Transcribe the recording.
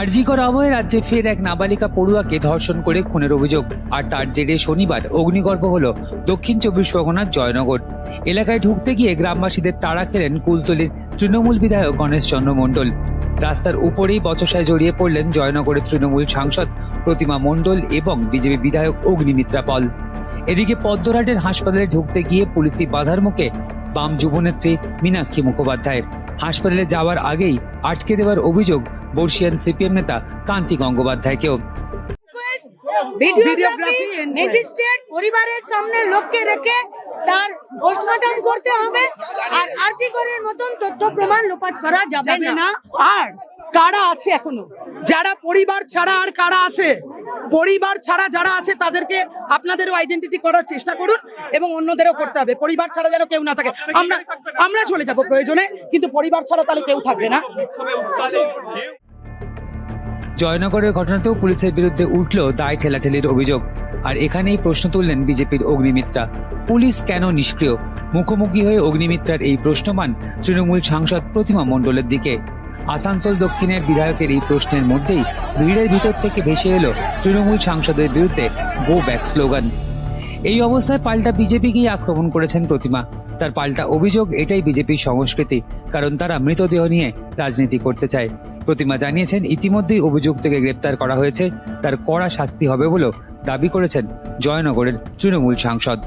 আরজিকর আবহে রাজ্যে ফের এক নাবালিকা পড়ুয়াকে ধর্ষণ করে খুনের অভিযোগ। আর তার জেরে শনিবার অগ্নিগর্ভ হল দক্ষিণ চব্বিশ পরগনার জয়নগর। এলাকায় ঢুকতে গিয়ে গ্রামবাসীদের তাড়া খেলেন কুলতলির তৃণমূল বিধায়ক গণেশ চন্দ্র মণ্ডল। রাস্তার উপরেই বচসায় জড়িয়ে পড়লেন জয়নগরের তৃণমূল সাংসদ প্রতিমা মণ্ডল এবং বিজেপি বিধায়ক অগ্নিমিত্রা পল। এদিকে পদ্মরাটের হাসপাতালে ঢুকতে গিয়ে পুলিশি বাধার মুখে বাম যুবনেত্রী মীনাক্ষী মুখোপাধ্যায়ের। হাসপাতালে যাওয়ার আগেই আটকে দেওয়ার অভিযোগ বর্ষিয়ান সিপিএম নেতা কান্তি গঙ্গোপাধ্যায়কেও। ভিডিওগ্রাফি ম্যাজিস্ট্রেট পরিবারের সামনে লোককে রেখে তার পোস্টমর্টম করতে হবে আর আর্জি করের মতন তথ্য প্রমাণ লোপাট করা যাবে না। আর কারা আছে এখনও? যারা পরিবার ছাড়া আর কারা আছে? পরিবার ছাড়া যারা আছে তাদেরকে আপনাদেরও আইডেন্টিটি করার চেষ্টা করুন এবং অন্যদেরও করতে হবে। পরিবার ছাড়া যেন কেউ না থাকে। আমরা আমরা চলে যাব প্রয়োজনে কিন্তু পরিবার ছাড়া তাহলে কেউ থাকবে না। জয়নগরের ঘটনাতেও পুলিশের বিরুদ্ধে উঠল দায় ঠেলাঠেলির অভিযোগ। আর এখানেই প্রশ্ন তুললেন বিজেপির অগ্নিমিত্রা। পুলিশ কেন নিষ্ক্রিয়? মুখোমুখি হয়ে অগ্নিমিত্রার এই প্রশ্নমান তৃণমূল সাংসদ প্রতিমা মণ্ডলের দিকে। আসানসোল দক্ষিণের বিধায়কের এই প্রশ্নের মধ্যেই ভিড়ের ভিতর থেকে ভেসে এলো তৃণমূল সাংসদের বিরুদ্ধে গো ব্যাক স্লোগান। এই অবস্থায় পাল্টা বিজেপিকেই আক্রমণ করেছেন প্রতিমা। তার পাল্টা অভিযোগ এটাই বিজেপির সংস্কৃতি, কারণ তারা মৃতদেহ নিয়ে রাজনীতি করতে চায়। প্রতিমা জানিয়েছেন, ইতিমধ্যেই অভিযুক্তকে গ্রেপ্তার করা হয়েছে। তার কড়া শাস্তি হবে বলেও দাবি করেছেন জয়নগরের তৃণমূল সাংসদ।